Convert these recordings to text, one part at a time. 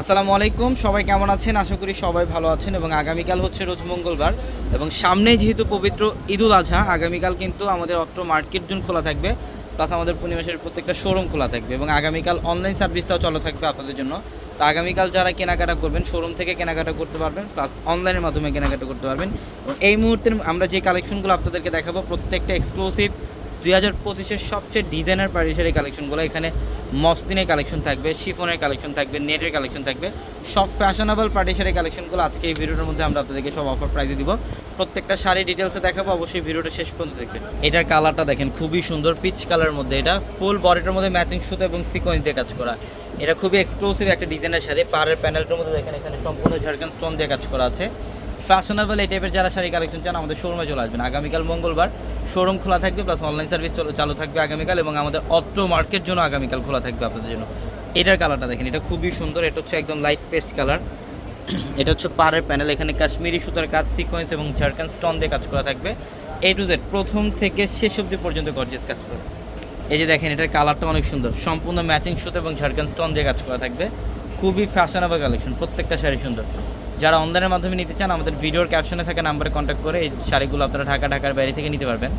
আসসালামু আলাইকুম, সবাই কেমন আছেন? আশা করি সবাই ভালো আছেন এবং আগামীকাল হচ্ছে রোজ মঙ্গলবার এবং সামনে যেহেতু পবিত্র ঈদুল আজহা, আগামীকাল কিন্তু আমাদের অত্র মার্কেট জোন খোলা থাকবে প্লাস আমাদের পূর্ণিমাসের প্রত্যেকটা শোরুম খোলা থাকবে এবং আগামীকাল অনলাইন সার্ভিসটাও চালু থাকবে আপনাদের জন্য। তো আগামীকাল যারা কেনাকাটা করবেন শোরুম থেকে কেনাকাটা করতে পারবেন প্লাস অনলাইনের মাধ্যমে কেনাকাটা করতে পারবেন। এই মুহূর্তে আমরা যে কালেকশনগুলো আপনাদেরকে দেখাবো, প্রত্যেকটা এক্সক্লুসিভ দুই হাজার পঁচিশের সবচেয়ে ডিজাইনার পারিসারি কালেকশনগুলো এখানে মসলিনের কালেকশন থাকবে, শিফনের কালেকশন থাকবে, নেটের কালেকশন থাকবে, সব ফ্যাশনেবল পার্টিশারি কালেকশনগুলো আজকে এই ভিডিওটার মধ্যে আমরা আপনাদেরকে সব অফার প্রাইসে দিব। প্রত্যেকটা শাড়ি ডিটেলসে দেখাবো, অবশ্যই ভিডিওটা শেষ পর্যন্ত দেখবেন। এটার কালারটা দেখেন, খুবই সুন্দর পিচ কালারের মধ্যে এটা ফুল বডিটার মধ্যে ম্যাচিং সুতো এবং সিকোয়েন্স দিয়ে কাজ করা। এটা খুবই এক্সক্লুসিভ একটা ডিজাইনের শাড়ি, পাড়ের প্যানেলটার মধ্যে দেখেন, এখানে সম্পূর্ণ ঝাড়খান স্টোন দিয়ে কাজ করা আছে। ফ্যাশনেবল এই টাইপের যারা শাড়ি কালেকশন চান, আমাদের শোরুমে চলে আসবেন। আগামীকাল মঙ্গলবার শোরুম খোলা থাকবে প্লাস অনলাইন সার্ভিস চালু থাকবে আগামীকাল এবং আমাদের অত্র মার্কেট জন্য আগামীকাল খোলা থাকবে আপনাদের জন্য। এটার কালারটা দেখেন, এটা খুবই সুন্দর, এটা হচ্ছে একদম লাইট পেস্ট কালার এটা হচ্ছে পাড়ের প্যানেল এখানে কাশ্মীরি সুতার কাজ সিকোয়েন্স এবং ঝাড়খান স্টন দিয়ে কাজ করা থাকবে। এ টু জেড প্রথম থেকে শেষ অবধি পর্যন্ত গর্জেস কাজ করা। এই যে দেখেন, এটার কালারটা অনেক সুন্দর। সম্পূর্ণ ম্যাচিং সুতো এবং ঝাড়খান স্টন দিয়ে কাজ করা থাকবে। খুবই ফ্যাশনেবল কালেকশন প্রত্যেকটা শাড়ি সুন্দর। যারা অনলাইনের মাধ্যমে নিতে চান, আমাদের ভিডিওর ক্যাপশনে থাকা নাম্বারে কন্ট্যাক্ট করে এই শাড়িগুলো আপনারা ঢাকা, ঢাকার বাইরে থেকে নিতে পারবেন।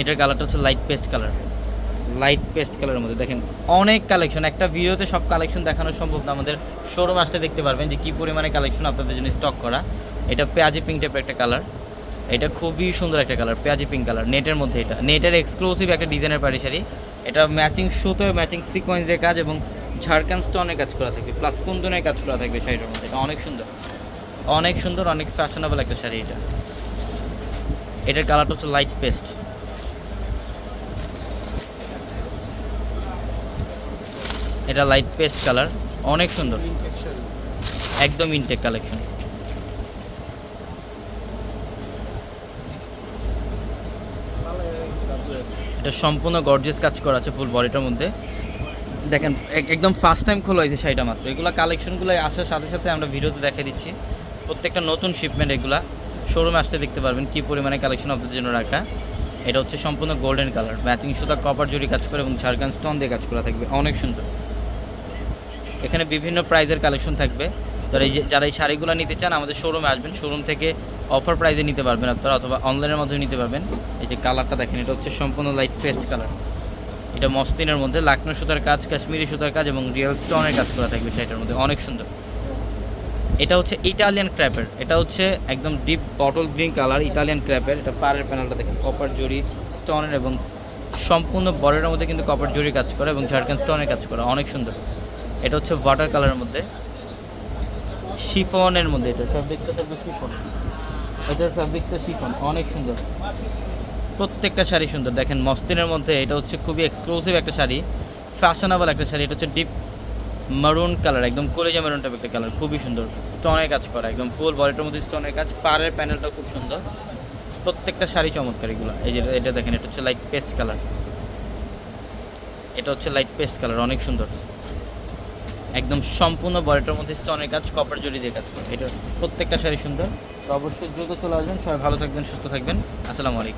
এটার কালারটা হচ্ছে light paste colour light paste কালারের মধ্যে দেখেন, অনেক কালেকশন একটা ভিডিওতে সব কালেকশন দেখানো সম্ভব না। আমাদের শোরুম আসতে দেখতে পারবেন যে কী পরিমাণে কালেকশন আপনাদের জন্য স্টক করা। এটা পেঁয়াজি পিঙ্ক টাইপের একটা কালার এটা খুবই সুন্দর একটা কালার পেঁয়াজি পিঙ্ক কালার নেটের মধ্যে এটা। নেটের এক্সক্লুসিভ একটা ডিজাইনের পাড়ি শাড়ি। এটা ম্যাচিং সুতো ম্যাচিং সিকোয়েন্স দিয়ে কাজ এবং ঝাড়খান স্টোনের কাজ করা থাকবে প্লাস কুন্দনের কাজ করা থাকবে শাড়িটার মধ্যে। এটা অনেক সুন্দর। অনেক সুন্দর, অনেক ফ্যাশনেবল একটা শাড়ি এটা। এটার কালারটা হচ্ছে লাইট পেস্ট এটা লাইট পেস্ট কালার অনেক সুন্দর। একদম ইনটেক কালেকশন এটা সম্পূর্ণ গর্জিয়াস কাজ করা আছে ফুল বডিটার মধ্যে। দেখেন, এক- একদম ফার্স্ট টাইম খোলা হয়েছে শাড়িটা মাত্র। এগুলো কালেকশনগুলো আসার সাথে সাথে আমরা ভিডিওতে দেখে দিচ্ছি। প্রত্যেকটা নতুন শিপমেন্ট এগুলা শোরুমে আসতে দেখতে পারবেন কী পরিমাণে কালেকশন আপনাদের জন্য রাখা। এটা হচ্ছে সম্পূর্ণ গোল্ডেন কালার ম্যাচিং সুতা কপার জুড়ি কাজ করে এবং ঝাড়খান স্টোন দিয়ে কাজ করা থাকবে। অনেক সুন্দর। এখানে বিভিন্ন প্রাইজের কালেকশন থাকবে। তো এই যারা এই শাড়িগুলো নিতে চান, আমাদের শোরুমে আসবেন। শোরুম থেকে অফার প্রাইজে নিতে পারবেন আপনারা, অথবা অনলাইনের মাধ্যমে নিতে পারবেন। এই যে কালারটা দেখেন, এটা হচ্ছে সম্পূর্ণ লাইট পেস্ট কালার এটা মসলিনের মধ্যে, লাকনো সুতার কাজ, কাশ্মীরি সুতার কাজ এবং রিয়েল স্টোনের কাজ করা থাকবে সেটার মধ্যে, অনেক সুন্দর। এটা হচ্ছে ইটালিয়ান ক্র্যাপের, এটা হচ্ছে একদম deep bottle green colour, Italian ক্র্যাপের, এটা পাড়ের প্যানেলটা দেখেন কপার জড়ি স্টোনের এবং সম্পূর্ণ বডির মধ্যে কিন্তু কপার জড়ি কাজ করে এবং ঝাড়খান স্টোনের কাজ করা, অনেক সুন্দর। এটা হচ্ছে ওয়াটার কালারের মধ্যে, শিফনের মধ্যে, এটা ফ্যাব্রিকটা থাকবে শিফন। এটার ফ্যাব্রিকটা শিফন, অনেক সুন্দর। প্রত্যেকটা শাড়ি সুন্দর। দেখেন মস্তিনের মধ্যে এটা হচ্ছে খুবই এক্সক্লুসিভ একটা শাড়ি ফ্যাশনেবল একটা শাড়ি, এটা হচ্ছে ডিপ মারুন কালার একদম কলেজা মারুন টাইপ একটা কালার খুবই সুন্দর। স্টোনের কাজ করা, একদম ফুল বডিটার মধ্যে স্টোনের কাজ, পাড়ের প্যানেলটা খুব সুন্দর। প্রত্যেকটা শাড়ি চমৎকার এগুলো। এই যে, এটা দেখেন, এটা হচ্ছে লাইট পেস্ট কালার এটা হচ্ছে লাইট পেস্ট কালার অনেক সুন্দর। একদম সম্পূর্ণ বডিটার মধ্যে স্টোনের কাজ কপার জড়ি দিয়ে কাজ করে। এটা প্রত্যেকটা শাড়ি সুন্দর। তো অবশ্যই দ্রুত চলে আসবেন। সবাই ভালো থাকবেন, সুস্থ থাকবেন। আসসালামু আলাইকুম।